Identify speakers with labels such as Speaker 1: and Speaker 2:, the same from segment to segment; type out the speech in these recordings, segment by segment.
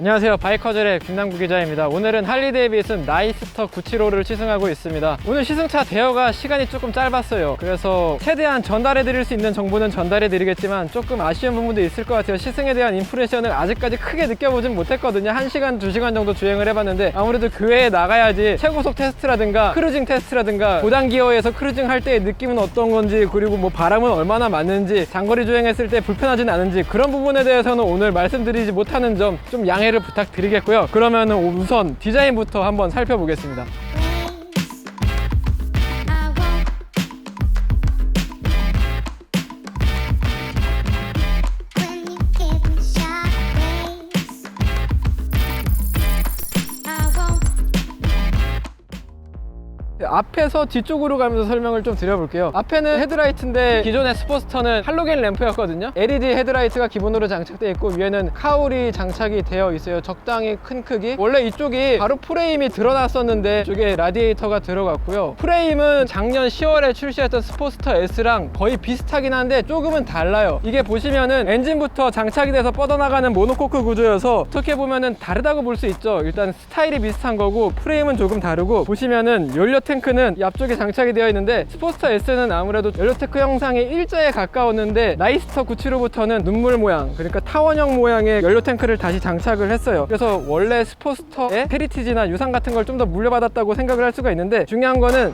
Speaker 1: 안녕하세요. 바이커즐의 김남구 기자입니다. 오늘은 할리 데이비슨 나이스터 975를 시승하고 있습니다. 오늘 시승차 대여가 시간이 조금 짧았어요. 그래서 최대한 전달해 드릴 수 있는 정보는 전달해 드리겠지만 조금 아쉬운 부분도 있을 것 같아요. 시승에 대한 인프레션을 아직까지 크게 느껴보진 못했거든요. 1시간 2시간 정도 주행을 해봤는데 아무래도 그 외에 나가야지 최고속 테스트라든가 크루징 테스트라든가 고단 기어에서 크루징 할 때의 느낌은 어떤 건지 그리고 뭐 바람은 얼마나 맞는지 장거리 주행했을 때 불편하진 않은지 그런 부분에 대해서는 오늘 말씀드리지 못하는 점 좀 양해 를 부탁드리겠고요. 그러면 우선 디자인부터 한번 살펴보겠습니다.
Speaker 2: I
Speaker 1: 앞에서 뒤쪽으로 가면서 설명을 좀 드려볼게요. 앞에는 헤드라이트인데 기존의 스포스터는 할로겐 램프였거든요. LED 헤드라이트가 기본으로 장착되어 있고 위에는 카울이 장착이 되어 있어요. 적당히 큰 크기. 원래 이쪽이 바로 프레임이 드러났었는데 이쪽에 라디에이터가 들어갔고요. 프레임은 작년 10월에 출시했던 스포스터 S랑 거의 비슷하긴 한데 조금은 달라요. 이게 보시면은 엔진부터 장착이 돼서 뻗어나가는 모노코크 구조여서 어떻게 보면은 다르다고 볼 수 있죠. 일단 스타일이 비슷한 거고 프레임은 조금 다르고 보시면은 연료 탱크는 이 앞쪽에 장착이 되어 있는데 스포스터 S는 아무래도 연료 탱크 형상이 일자에 가까웠는데 나이스터 975부터는 눈물 모양 그러니까 타원형 모양의 연료 탱크를 다시 장착을 했어요. 그래서 원래 스포스터의 헤리티지나 유산 같은 걸 좀 더 물려받았다고 생각을 할 수가 있는데 중요한 거는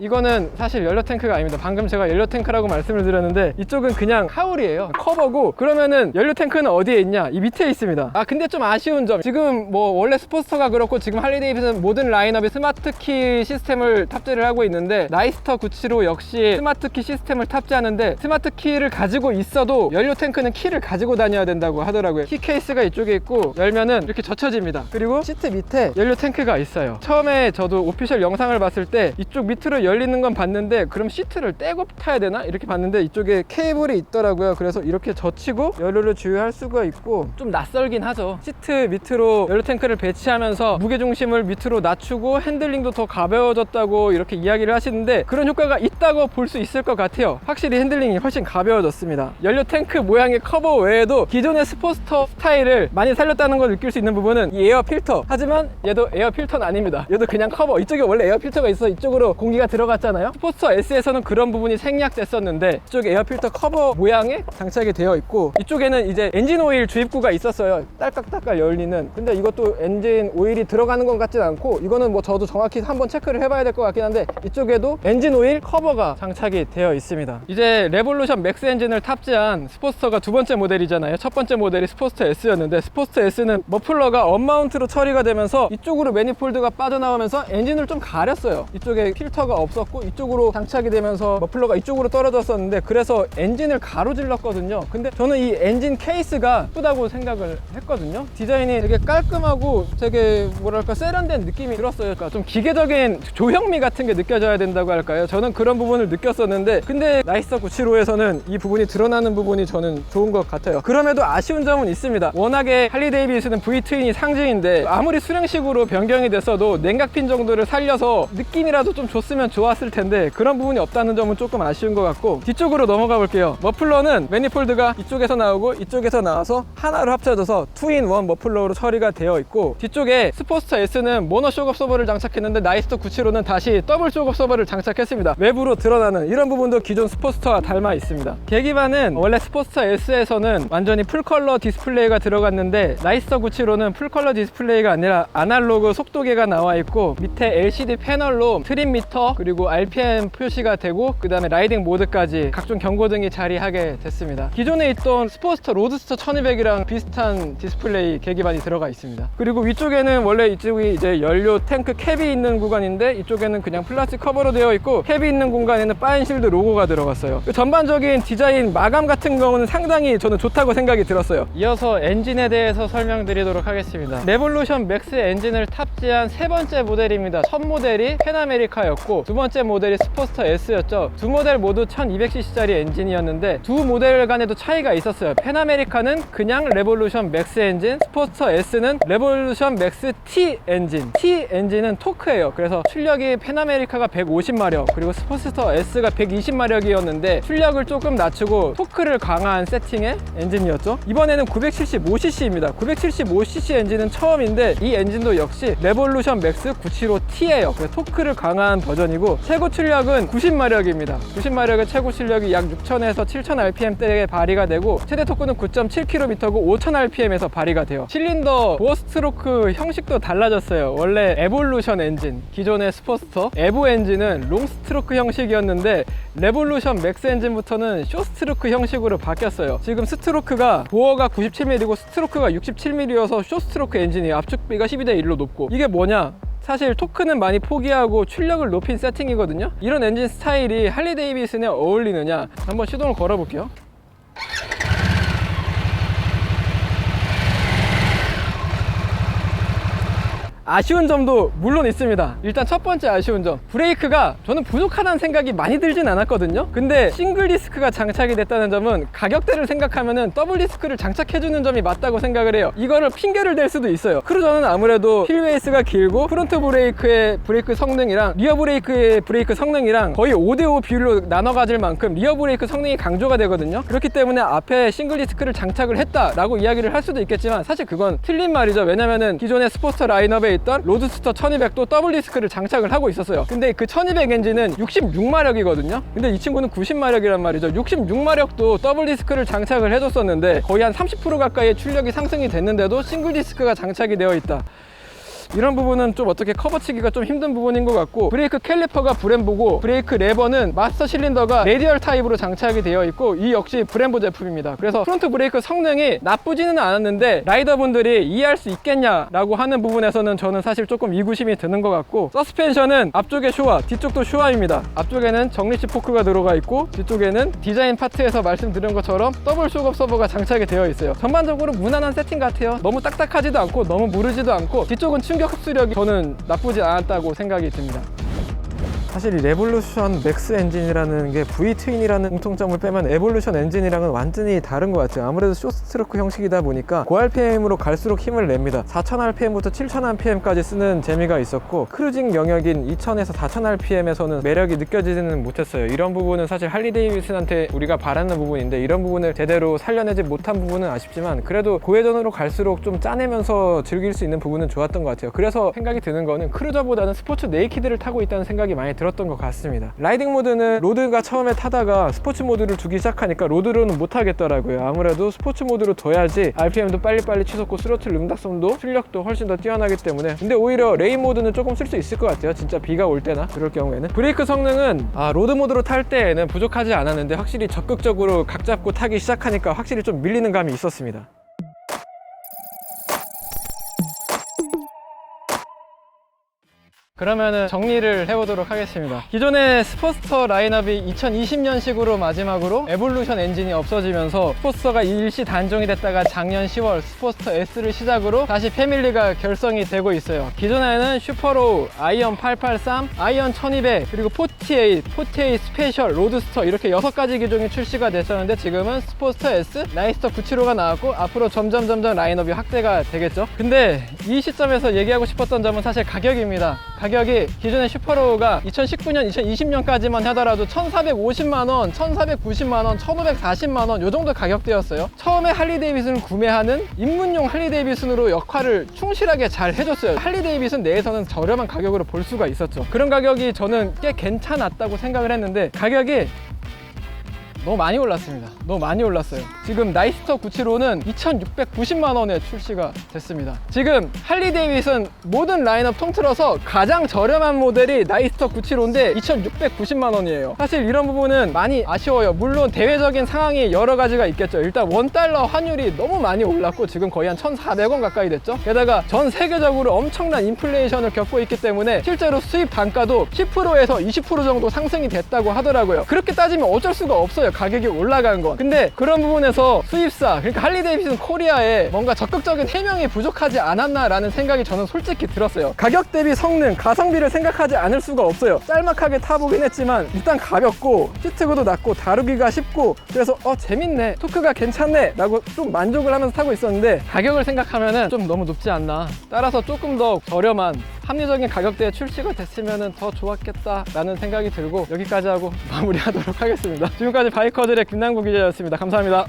Speaker 1: 이거는 사실 연료 탱크가 아닙니다. 방금 제가 연료 탱크라고 말씀을 드렸는데 이쪽은 그냥 하울이에요. 커버고 그러면은 연료 탱크는 어디에 있냐? 이 밑에 있습니다. 아 근데 좀 아쉬운 점 지금 뭐 원래 스포스터가 그렇고 지금 할리데이비슨 모든 라인업이 스마트 키 시스템을 탑재를 하고 있는데 나이스터 975 역시 스마트 키 시스템을 탑재하는데 스마트 키를 가지고 있어도 연료 탱크는 키를 가지고 다녀야 된다고 하더라고요. 키 케이스가 이쪽에 있고 열면은 이렇게 젖혀집니다. 그리고 시트 밑에 연료 탱크가 있어요. 처음에 저도 오피셜 영상을 봤을 때 이쪽 밑으로 열리는 건 봤는데 그럼 시트를 떼고 타야 되나? 이렇게 봤는데 이쪽에 케이블이 있더라고요. 그래서 이렇게 젖히고 연료를 주유할 수가 있고 좀 낯설긴 하죠. 시트 밑으로 연료 탱크를 배치하면서 무게 중심을 밑으로 낮추고 핸들링도 더 가벼워졌다고 이렇게 이야기를 하시는데 그런 효과가 있다고 볼 수 있을 것 같아요. 확실히 핸들링이 훨씬 가벼워졌습니다. 연료 탱크 모양의 커버 외에도 기존의 스포스터 스타일을 많이 살렸다는 걸 느낄 수 있는 부분은 이 에어 필터. 하지만 얘도 에어 필터는 아닙니다. 얘도 그냥 커버. 이쪽에 원래 에어 필터가 있어 이쪽으로 공기가 들어 갔잖아요. 스포스터 S에서는 그런 부분이 생략됐었는데 이쪽 에어 필터 커버 모양에 장착이 되어 있고 이쪽에는 이제 엔진 오일 주입구가 있었어요. 딸깍딸깍 열리는. 근데 이것도 엔진 오일이 들어가는 것 같진 않고 이거는 뭐 저도 정확히 한번 체크를 해봐야 될 것 같긴 한데 이쪽에도 엔진 오일 커버가 장착이 되어 있습니다. 이제 레볼루션 맥스 엔진을 탑재한 스포스터가 두 번째 모델이잖아요. 첫 번째 모델이 스포스터 S였는데 스포스터 S는 머플러가 언마운트로 처리가 되면서 이쪽으로 매니폴드가 빠져나오면서 엔진을 좀 가렸어요. 이쪽에 필터가 없 었고 이쪽으로 장착이 되면서 머플러가 이쪽으로 떨어졌었는데 그래서 엔진을 가로질렀거든요. 근데 저는 이 엔진 케이스가 예쁘다고 생각을 했거든요. 디자인이 되게 깔끔하고 되게 뭐랄까 세련된 느낌이 들었어요. 그러니까 좀 기계적인 조형미 같은 게 느껴져야 된다고 할까요? 저는 그런 부분을 느꼈었는데 근데 나이스터 975에서는 이 부분이 드러나는 부분이 저는 좋은 것 같아요. 그럼에도 아쉬운 점은 있습니다. 워낙에 할리 데이비스는 V 트윈이 상징인데 아무리 수령식으로 변경이 됐어도 냉각핀 정도를 살려서 느낌이라도 좀 줬으면 좋 았을 텐데 그런 부분이 없다는 점은 조금 아쉬운 것 같고 뒤쪽으로 넘어가 볼게요. 머플러는 매니폴드가 이쪽에서 나오고 이쪽에서 나와서 하나로 합쳐져서 투인원 머플러로 처리가 되어 있고 뒤쪽에 스포스터 S는 모노 쇼업 서버를 장착했는데 나이스터 975는 다시 더블 쇼업 서버를 장착했습니다. 외부로 드러나는 이런 부분도 기존 스포스터와 닮아 있습니다. 계기판은 원래 스포스터 S에서는 완전히 풀컬러 디스플레이가 들어갔는데 나이스터 975는 풀컬러 디스플레이가 아니라 아날로그 속도계가 나와 있고 밑에 LCD 패널로 트림 미터 그리고 RPM 표시가 되고 그 다음에 라이딩 모드까지 각종 경고등이 자리하게 됐습니다. 기존에 있던 스포스터 로드스터 1200이랑 비슷한 디스플레이 계기판이 들어가 있습니다. 그리고 위쪽에는 원래 이쪽이 이제 연료 탱크 캡이 있는 구간인데 이쪽에는 그냥 플라스틱 커버로 되어 있고 캡이 있는 공간에는 파인실드 로고가 들어갔어요. 그 전반적인 디자인 마감 같은 경우는 상당히 저는 좋다고 생각이 들었어요. 이어서 엔진에 대해서 설명드리도록 하겠습니다. 레볼루션 맥스 엔진을 탑재한 세 번째 모델입니다. 첫 모델이 페나메리카였고 두 번째 모델이 스포스터 S였죠. 두 모델 모두 1200cc짜리 엔진이었는데 두 모델 간에도 차이가 있었어요. 페나메리카는 그냥 레볼루션 맥스 엔진, 스포스터 S는 레볼루션 맥스 T 엔진. T 엔진은 토크예요. 그래서 출력이 페나메리카가 150마력, 그리고 스포스터 S가 120마력이었는데 출력을 조금 낮추고 토크를 강화한 세팅의 엔진이었죠. 이번에는 975cc입니다. 975cc 엔진은 처음인데 이 엔진도 역시 레볼루션 맥스 975T예요. 그래서 토크를 강화한 버전이고 최고 출력은 90마력입니다. 90마력의 최고 출력이 약 6,000에서 7,000rpm대에 발휘가 되고 최대 토크는 9.7km고 5,000rpm에서 발휘가 돼요. 실린더 도어 스트로크 형식도 달라졌어요. 원래 에볼루션 엔진, 기존의 스포스터 에보 엔진은 롱 스트로크 형식이었는데 레볼루션 맥스 엔진부터는 쇼 스트로크 형식으로 바뀌었어요. 지금 스트로크가 도어가 97mm고 스트로크가 67mm여서 쇼 스트로크 엔진이 압축비가 12대 1로 높고 이게 뭐냐? 사실 토크는 많이 포기하고 출력을 높인 세팅이거든요. 이런 엔진 스타일이 할리 데이비슨에 어울리느냐? 한번 시동을 걸어볼게요. 아쉬운 점도 물론 있습니다. 일단 첫 번째 아쉬운 점. 브레이크가 저는 부족하다는 생각이 많이 들진 않았거든요. 근데 싱글 디스크가 장착이 됐다는 점은 가격대를 생각하면은 더블 디스크를 장착해주는 점이 맞다고 생각을 해요. 이거를 핑계를 댈 수도 있어요. 크루저는 아무래도 휠베이스가 길고 프론트 브레이크의 브레이크 성능이랑 리어 브레이크의 브레이크 성능이랑 거의 5대5 비율로 나눠 가질 만큼 리어 브레이크 성능이 강조가 되거든요. 그렇기 때문에 앞에 싱글 디스크를 장착을 했다라고 이야기를 할 수도 있겠지만 사실 그건 틀린 말이죠. 왜냐면은 기존의 스포스터 라인업에 있던 로드스터 1200도 더블 디스크를 장착을 하고 있었어요. 근데 그 1200 엔진은 66마력이거든요. 근데 이 친구는 90마력이란 말이죠. 66마력도 더블 디스크를 장착을 해줬었는데 거의 한 30% 가까이의 출력이 상승이 됐는데도 싱글 디스크가 장착이 되어 있다. 이런 부분은 좀 어떻게 커버치기가 좀 힘든 부분인 것 같고 브레이크 캘리퍼가 브렘보고 브레이크 레버는 마스터 실린더가 레디얼 타입으로 장착이 되어 있고 이 역시 브렘보 제품입니다. 그래서 프론트 브레이크 성능이 나쁘지는 않았는데 라이더분들이 이해할 수 있겠냐라고 하는 부분에서는 저는 사실 조금 이구심이 드는 것 같고 서스펜션은 앞쪽에 쇼와 뒤쪽도 쇼와입니다. 앞쪽에는 정리치 포크가 들어가 있고 뒤쪽에는 디자인 파트에서 말씀드린 것처럼 더블 쇼업 서버가 장착이 되어 있어요. 전반적으로 무난한 세팅 같아요. 너무 딱딱하지도 않고 너무 무르지도 않고 뒤쪽은 충격 흡수력이 저는 나쁘지 않았다고 생각이 듭니다 사실 이 레볼루션 맥스 엔진이라는 게 V 트윈이라는 공통점을 빼면 에볼루션 엔진이랑은 완전히 다른 것 같아요. 아무래도 쇼스트로크 형식이다 보니까 고RPM으로 갈수록 힘을 냅니다. 4000rpm부터 7000rpm까지 쓰는 재미가 있었고 크루징 영역인 2000에서 4000rpm에서는 매력이 느껴지지는 못했어요. 이런 부분은 사실 할리 데이비슨한테 우리가 바라는 부분인데 이런 부분을 제대로 살려내지 못한 부분은 아쉽지만 그래도 고회전으로 갈수록 좀 짜내면서 즐길 수 있는 부분은 좋았던 것 같아요. 그래서 생각이 드는 거는 크루저보다는 스포츠 네이키드를 타고 있다는 생각이 많이 들었던 것 같습니다. 라이딩 모드는 로드가 처음에 타다가 스포츠 모드를 두기 시작하니까 로드로는 못 하겠더라고요. 아무래도 스포츠 모드로 둬야지 RPM도 빨리빨리 치솟고 스로틀 응답성도 출력도 훨씬 더 뛰어나기 때문에 근데 오히려 레인 모드는 조금 쓸 수 있을 것 같아요. 진짜 비가 올 때나 그럴 경우에는 브레이크 성능은 아, 로드 모드로 탈 때에는 부족하지 않았는데 확실히 적극적으로 각 잡고 타기 시작하니까 확실히 좀 밀리는 감이 있었습니다. 그러면은 정리를 해보도록 하겠습니다. 기존의 스포스터 라인업이 2020년식으로 마지막으로 에볼루션 엔진이 없어지면서 스포스터가 일시 단종이 됐다가 작년 10월 스포스터 S를 시작으로 다시 패밀리가 결성이 되고 있어요. 기존에는 슈퍼로우, 아이언 883, 아이언 1200, 그리고 48, 48 스페셜, 로드스터 이렇게 6가지 기종이 출시가 됐었는데 지금은 스포스터 S, 라이스터 975가 나왔고 앞으로 점점 점점 라인업이 확대가 되겠죠. 근데 이 시점에서 얘기하고 싶었던 점은 사실 가격입니다. 가격 이 기존의 슈퍼로우가 2019년, 2020년까지만 하더라도 1,450만원, 1,490만원, 1,540만원 요 정도 가격대였어요. 처음에 할리 데이비슨을 구매하는 입문용 할리 데이비슨으로 역할을 충실하게 잘 해줬어요. 할리 데이비슨 내에서는 저렴한 가격으로 볼 수가 있었죠. 그런 가격이 저는 꽤 괜찮았다고 생각을 했는데 가격이 너무 많이 올랐습니다. 너무 많이 올랐어요. 지금 나이스터 975는 2,690만 원에 출시가 됐습니다. 지금 할리 데이비슨 모든 라인업 통틀어서 가장 저렴한 모델이 나이스터 975인데 2,690만 원이에요. 사실 이런 부분은 많이 아쉬워요. 물론 대외적인 상황이 여러 가지가 있겠죠. 일단 원 달러 환율이 너무 많이 올랐고 지금 거의 한 1,400원 가까이 됐죠. 게다가 전 세계적으로 엄청난 인플레이션을 겪고 있기 때문에 실제로 수입 단가도 10%에서 20% 정도 상승이 됐다고 하더라고요. 그렇게 따지면 어쩔 수가 없어요. 거예요. 가격이 올라간 건. 근데 그런 부분에서 수입사, 그러니까 할리 데이비슨 코리아에 뭔가 적극적인 해명이 부족하지 않았나라는 생각이 저는 솔직히 들었어요. 가격 대비 성능, 가성비를 생각하지 않을 수가 없어요. 짤막하게 타보긴 했지만 일단 가볍고 시트고도 낮고 다루기가 쉽고 그래서 어 재밌네, 토크가 괜찮네 라고 좀 만족을 하면서 타고 있었는데 가격을 생각하면은 좀 너무 높지 않나. 따라서 조금 더 저렴한 합리적인 가격대에 출시가 됐으면 더 좋았겠다라는 생각이 들고 여기까지 하고 마무리하도록 하겠습니다. 지금까지 바이커들의 김남구 기자였습니다. 감사합니다.